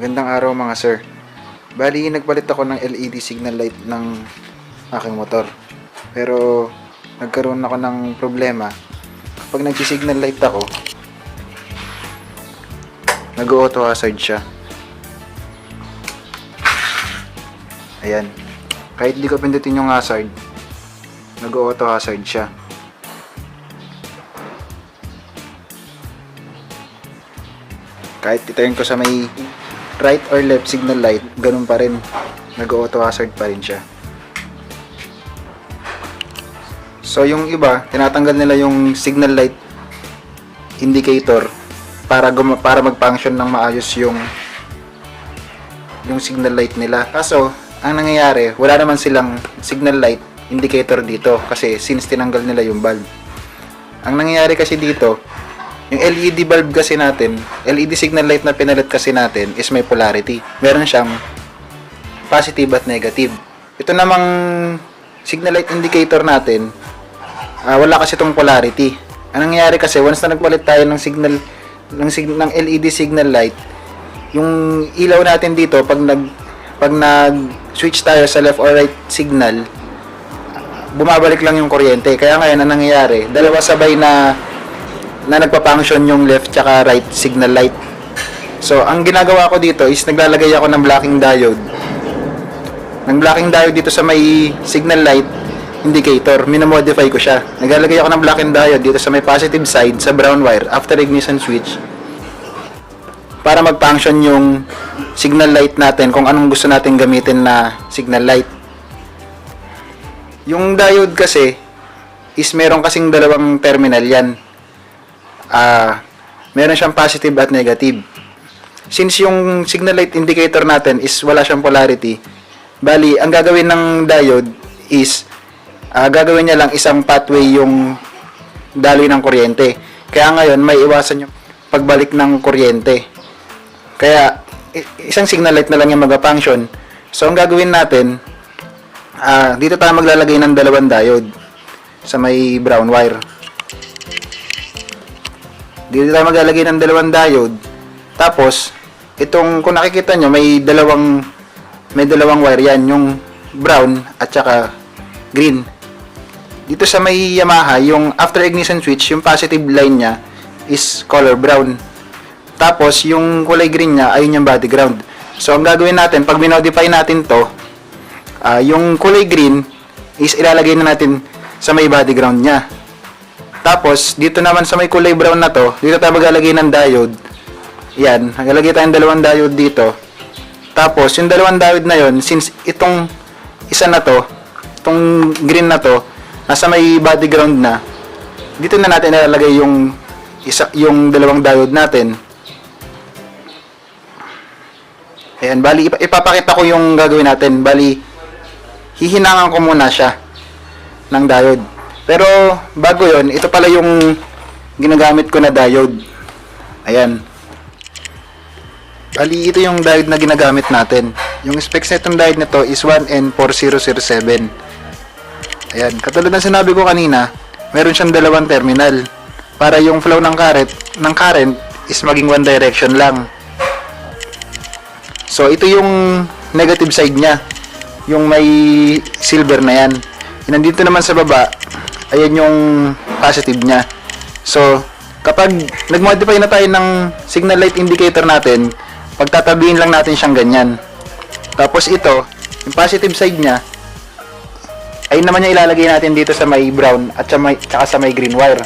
Magandang araw mga sir. Bali, nagpalit ako ng LED signal light ng aking motor. Pero, nagkaroon ako ng problema. Pag nag-signal light ako, nag-auto hazard siya. Ayan. Kahit di ko pindutin yung hazard, nag-auto hazard siya. Kahit itayin ko sa may right or left signal light, ganun pa rin. Nag-auto hazard pa rin siya. So yung iba, tinatanggal nila yung signal light indicator para guma- para mag-function ng maayos yung yung signal light nila. Kaso, ang nangyayari, wala naman silang signal light indicator dito kasi since tinanggal nila yung bulb. Ang nangyayari kasi dito, yung LED bulb kasi natin, LED signal light na pinalit kasi natin is may polarity. Meron siyang positive at negative. Ito namang signal light indicator natin, ah, wala kasi itong polarity. Ang nangyayari kasi, once na nagpalit tayo ng signal, ng, sig- ng LED signal light, yung ilaw natin dito, pag nag, pag nag-switch tayo sa left or right signal, bumabalik lang yung kuryente. Kaya ngayon, ang nangyayari, dalawa sabay na na nagpa-function yung left tsaka right signal light. So, ang ginagawa ko dito is naglalagay ako ng blocking diode. Ng blocking diode dito sa may signal light indicator. Minamodify ko siya. Naglalagay ako ng blocking diode dito sa may positive side sa brown wire after ignition switch para mag-function yung signal light natin kung anong gusto natin gamitin na signal light. Yung diode kasi is meron kasing dalawang terminal yan ah meron siyang positive at negative. Since yung signal light indicator natin is wala siyang polarity, bali, ang gagawin ng diode is ah, gagawin niya lang isang pathway yung daloy ng kuryente. Kaya ngayon, may iwasan yung pagbalik ng kuryente. Kaya, isang signal light na lang yung mag-function. So, ang gagawin natin, ah, dito tayo maglalagay ng dalawang diode sa may brown wire. Dito tayo maglalagay ng dalawang diode. Tapos, itong, kung nakikita nyo, may dalawang, may dalawang wire yan. Yung brown at saka green. Dito sa may Yamaha, yung after ignition switch, yung positive line niya is color brown. Tapos, yung kulay green niya, ayun yung body ground. So, ang gagawin natin, pag minodify natin to, ah, yung kulay green is ilalagay na natin sa may body ground niya. Tapos, dito naman sa may kulay brown na to, dito tayo maglalagay ng diode. Yan, maglalagay tayo ng dalawang diode dito. Tapos, yung dalawang diode na yon since itong isa na to, itong green na to, nasa may body ground na, dito na natin ilalagay yung isa, yung dalawang diode natin. Ayan, bali, ipa- ipapakita ko yung gagawin natin. Bali, hihinangan ko muna siya ng diode. Pero bago yon, ito pala yung ginagamit ko na diode. Ayan. Bali, ito yung diode na ginagamit natin. Yung specs nitong diode nito is 1N4007. Ayan, katulad ng sinabi ko kanina, meron siyang dalawang terminal. Para yung flow ng current, ng current is maging one direction lang. So, ito yung negative side niya. Yung may silver na yan. Yung Nandito naman sa baba, ayan yung positive niya. So, kapag nag-modify na tayo ng signal light indicator natin, pagtatabihin lang natin siyang ganyan. Tapos ito, yung positive side niya, ayun naman yung ilalagay natin dito sa may brown at sa may, tsaka sa may green wire.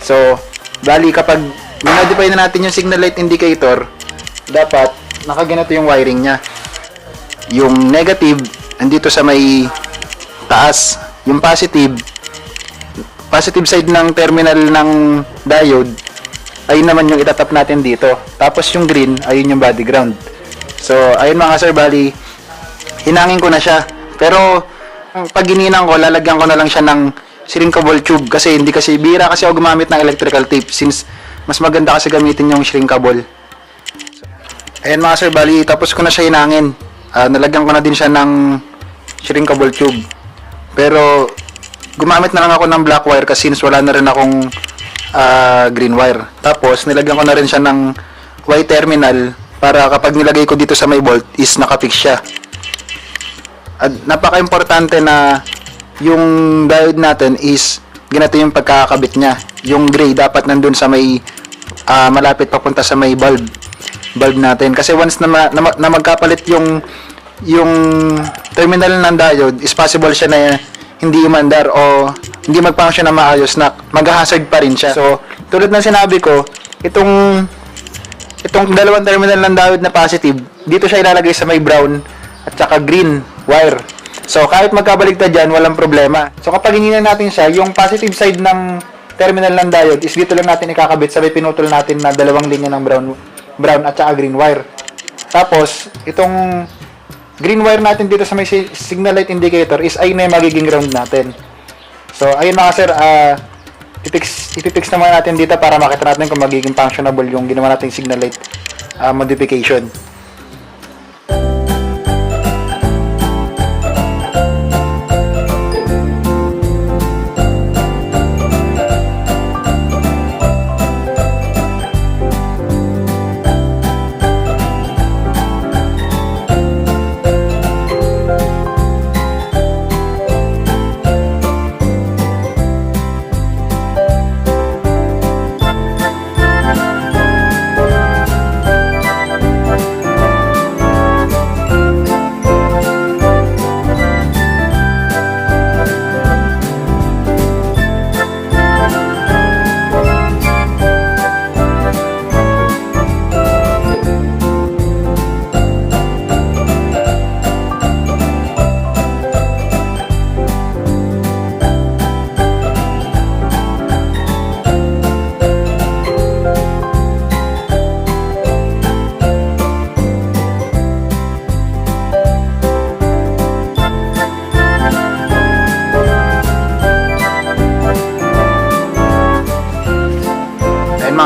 So, bali kapag minodify na natin yung signal light indicator, dapat nakaganito yung wiring niya. Yung negative, andito sa may taas. Yung positive, positive side ng terminal ng diode, ayun naman yung itatap natin dito. Tapos yung green, ayun yung body ground. So, ayun mga sir, bali, hinangin ko na siya. Pero, pag gininang ko, lalagyan ko na lang siya ng shrinkable tube kasi hindi kasi bira kasi ako gumamit ng electrical tape since mas maganda kasi gamitin yung shrinkable. Ayan mga sir, bali tapos ko na siya hinangin. Ah, nalagyan ko na din siya ng shrinkable tube. Pero gumamit na lang ako ng black wire kasi since wala na rin akong ah, green wire. Tapos nilagyan ko na rin siya ng Y terminal para kapag nilagay ko dito sa may bolt is nakafix siya. At napaka-importante na yung diode natin is ganito yung pagkakabit niya. Yung gray dapat nandun sa may ah, malapit papunta sa may bulb bulb natin kasi once na, ma- na, na magkapalit yung yung terminal ng diode is possible siya na hindi umandar o hindi mag-function na maayos na mag-hazard pa rin siya. So, tulad ng sinabi ko, itong itong dalawang terminal ng diode na positive, dito siya ilalagay sa may brown at saka green wire. So, kahit magkabaligtad dyan, walang problema. So, kapag hinina natin siya, yung positive side ng terminal ng diode is dito lang natin ikakabit sa may pinutol natin na dalawang linya ng brown brown at saka green wire. Tapos, itong green wire natin dito sa may si- signal light indicator is ay na yung magiging ground natin. So, ayun mga sir, ah ipix, ipipix naman natin dito para makita natin kung magiging functionable yung ginawa nating signal light ah, modification.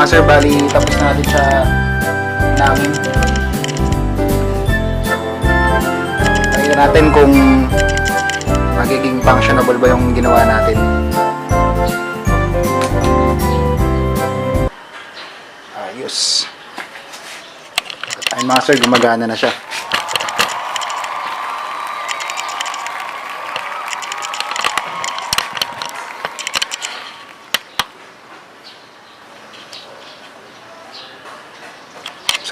Mga sir, bali tapos na natin siya namin. Pakita natin kung magiging functionable ba yung ginawa natin. Ayos. Ayun mga sir, gumagana na siya.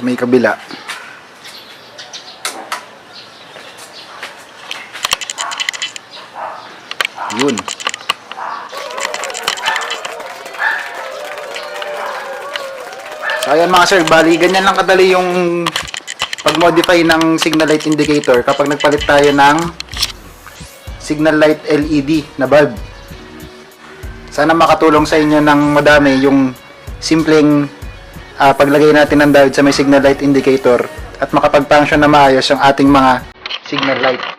May kabila. Yun. So, ayan mga sir, bali, ganyan lang kadali yung pag-modify ng signal light indicator kapag nagpalit tayo ng signal light LED na bulb. Sana makatulong sa inyo ng madami yung simpleng ah, paglagay natin ng diode sa may signal light indicator at makapag-function na maayos yung ating mga signal light.